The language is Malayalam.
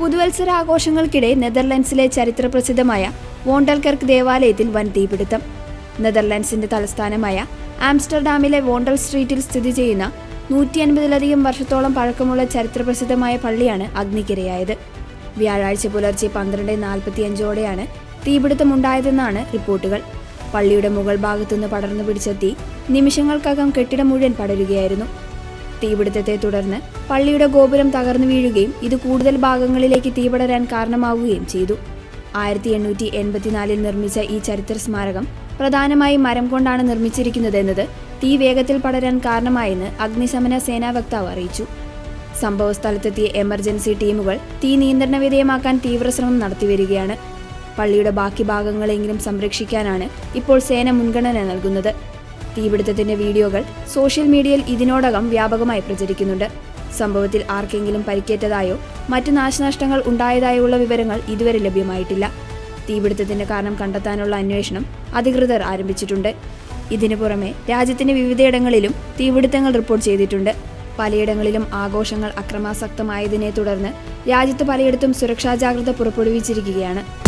പുതുവത്സരാഘോഷങ്ങൾക്കിടെ നെതർലൻഡ്സിലെ ചരിത്രപ്രസിദ്ധമായ വോണ്ടൽകർക്ക് ദേവാലയത്തിൽ വൻ തീപിടുത്തം. നെതർലൻഡ്സിന്റെ തലസ്ഥാനമായ ആംസ്റ്റർഡാമിലെ വോണ്ടൽ സ്ട്രീറ്റിൽ സ്ഥിതി ചെയ്യുന്ന നൂറ്റി അൻപതിലധികം വർഷത്തോളം പഴക്കമുള്ള ചരിത്രപ്രസിദ്ധമായ പള്ളിയാണ് അഗ്നിക്കിരയായത്. വ്യാഴാഴ്ച പുലർച്ചെ പന്ത്രണ്ട് നാൽപ്പത്തിയഞ്ചോടെയാണ് തീപിടുത്തമുണ്ടായതെന്നാണ് റിപ്പോർട്ടുകൾ. പള്ളിയുടെ മുകൾ ഭാഗത്തുനിന്ന് പടർന്നു പിടിച്ചെത്തി നിമിഷങ്ങൾക്കകം കെട്ടിടം മുഴുവൻ പടരുകയായിരുന്നു. തീപിടുത്തത്തെ തുടർന്ന് പള്ളിയുടെ ഗോപുരം തകർന്നു വീഴുകയും ഇത് കൂടുതൽ ഭാഗങ്ങളിലേക്ക് തീപടരാൻ കാരണമാവുകയും ചെയ്തു. ആയിരത്തി എണ്ണൂറ്റി എൺപത്തിനാലിൽ നിർമ്മിച്ച ഈ ചരിത്ര സ്മാരകം പ്രധാനമായും മരം കൊണ്ടാണ് നിർമ്മിച്ചിരിക്കുന്നതെന്നത് തീ വേഗത്തിൽ പടരാൻ കാരണമായെന്ന് അഗ്നിശമന സേനാ വക്താവ് അറിയിച്ചു. സംഭവസ്ഥലത്തെത്തിയ എമർജൻസി ടീമുകൾ തീ നിയന്ത്രണ വിധേയമാക്കാൻ തീവ്രശ്രമം നടത്തിവരികയാണ്. പള്ളിയുടെ ബാക്കി ഭാഗങ്ങളെങ്കിലും സംരക്ഷിക്കാനാണ് ഇപ്പോൾ സേന മുൻഗണന നൽകുന്നത്. തീപിടുത്തത്തിന്റെ വീഡിയോകൾ സോഷ്യൽ മീഡിയയിൽ ഇതിനോടകം വ്യാപകമായി പ്രചരിക്കുന്നുണ്ട്. സംഭവത്തിൽ ആർക്കെങ്കിലും പരിക്കേറ്റതായോ മറ്റ് നാശനഷ്ടങ്ങൾ ഉണ്ടായതായോ ഉള്ള വിവരങ്ങൾ ഇതുവരെ ലഭ്യമായിട്ടില്ല. തീപിടുത്തത്തിന്റെ കാരണം കണ്ടെത്താനുള്ള അന്വേഷണം അധികൃതർ ആരംഭിച്ചിട്ടുണ്ട്. ഇതിനു പുറമെ രാജ്യത്തിന്റെ വിവിധയിടങ്ങളിലും തീപിടുത്തങ്ങൾ റിപ്പോർട്ട് ചെയ്തിട്ടുണ്ട്. പലയിടങ്ങളിലും ആഘോഷങ്ങൾ അക്രമാസക്തമായതിനെ തുടർന്ന് രാജ്യത്ത് പലയിടത്തും സുരക്ഷാ ജാഗ്രത പുറപ്പെടുവിച്ചിരിക്കുകയാണ്.